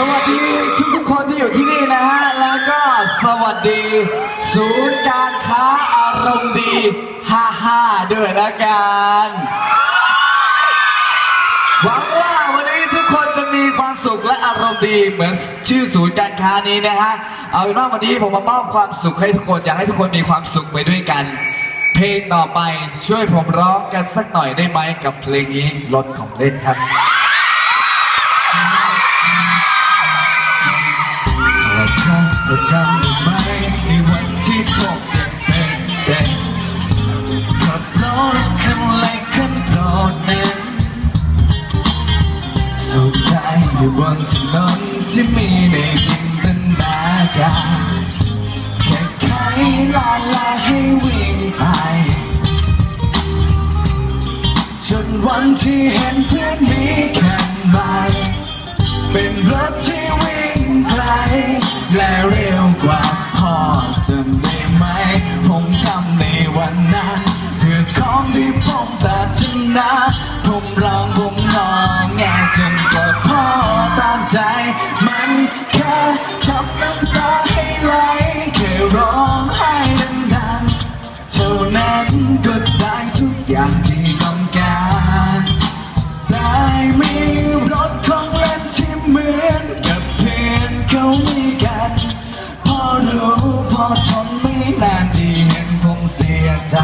สวัสดีทุกทุกคนที่อยู่ที่นี่นะฮะ แล้วก็สวัสดี ศูนย์การค้าอารมณ์ดี55ด้วยนะกันหวังว่าวันนี้ทุกคนจะมีความสุขและอารมณ์ดีเหมือนชื่อศูนย์การค้านี้นะฮะ เอาเป็นว่าวันนี้ผมมามอบความสุขให้ทุกคนอยากให้ทุกคนมีความสุขไปด้วยกัน เพลงต่อไปช่วยผมร้องกันสักหน่อยได้ไหมกับเพลงนี้รถของเล่นครับ จำได้ไหมในวันที่ผมยังเป็นเด็กขับรถคันเล็กคันโปรดนั้นสุดท้ายอยู่บนถนนที่มีในจินตนาการแค่ไขลาลาให้วิ่งไป จนวันที่เห็นเพื่อนมีแข่งใหม่เป็นรถที่วิ่งไกลและเร็ว นาผมร้องผมงอแงจนกว่าพ่อตามใจ มันแค่ทำน้ำตาให้ไหลแค่ร้องไห้ดังๆเท่านั้นก็ได้ทุกอย่างที่ต้องการ ได้มีรถของเล่นที่เหมือนกับเพื่อนเขามีกัน พอรู้พอทนไม่นานที่เห็นผมเสียใจ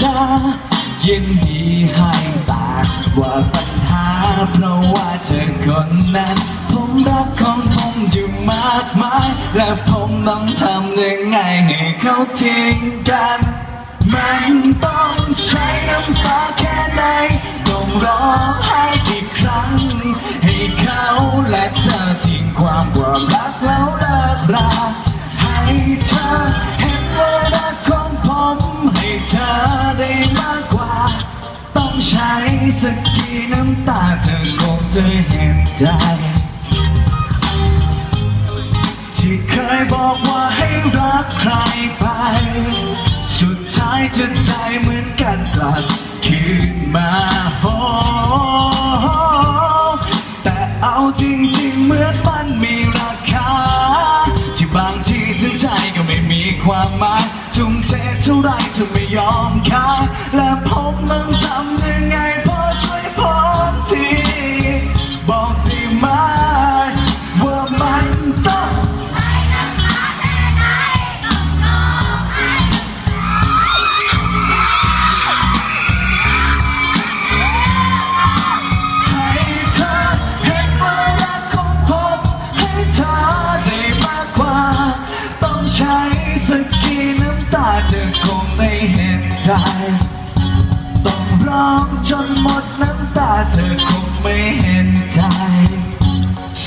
ควรจะยินดีให้ตากว่าปัญหา เพราะว่าเธอคนนั้น ผมรักของผมอยู่มากมาย และผมต้องทำยังไงให้เขาทิ้งกัน มันต้องใช้น้ำตาแค่ไหนต้องร้องไห้กี่ครั้ง ให้เขาและเธอทิ้งความความรักแล้วเลิกรา ใช้สักกี่น้ำตาเธอคงจะเห็นใจ ที่เคยบอกว่าให้รักใครไป สุดท้ายจะได้เหมือนกันกลับคืนมาโอ้แต่เอาจริงๆเหมือนมันมีราคา ที่บางทีถึงใจก็ไม่มีความหมายทุ่มเทเท่าไรเธอไม่ยอม องร้องจนหมดน้ำตาเธอคงไม่เห็นใจ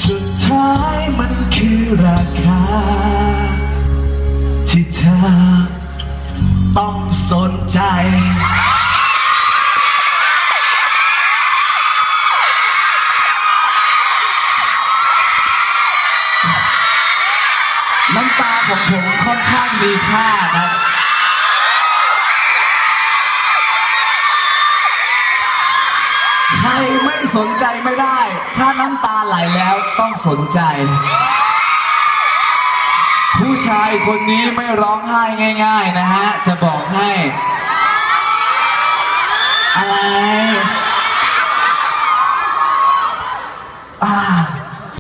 สุดท้ายมันคือราคา ที่เธอต้องสนใจน้ำตาของผมค่อนข้างมีค่าครับ สนใจไม่ได้ ถ้าน้ำตาไหลแล้วต้องสนใจ ผู้ชายคนนี้ไม่ร้องไห้ง่าย ๆ นะฮะ จะบอกให้ อะไร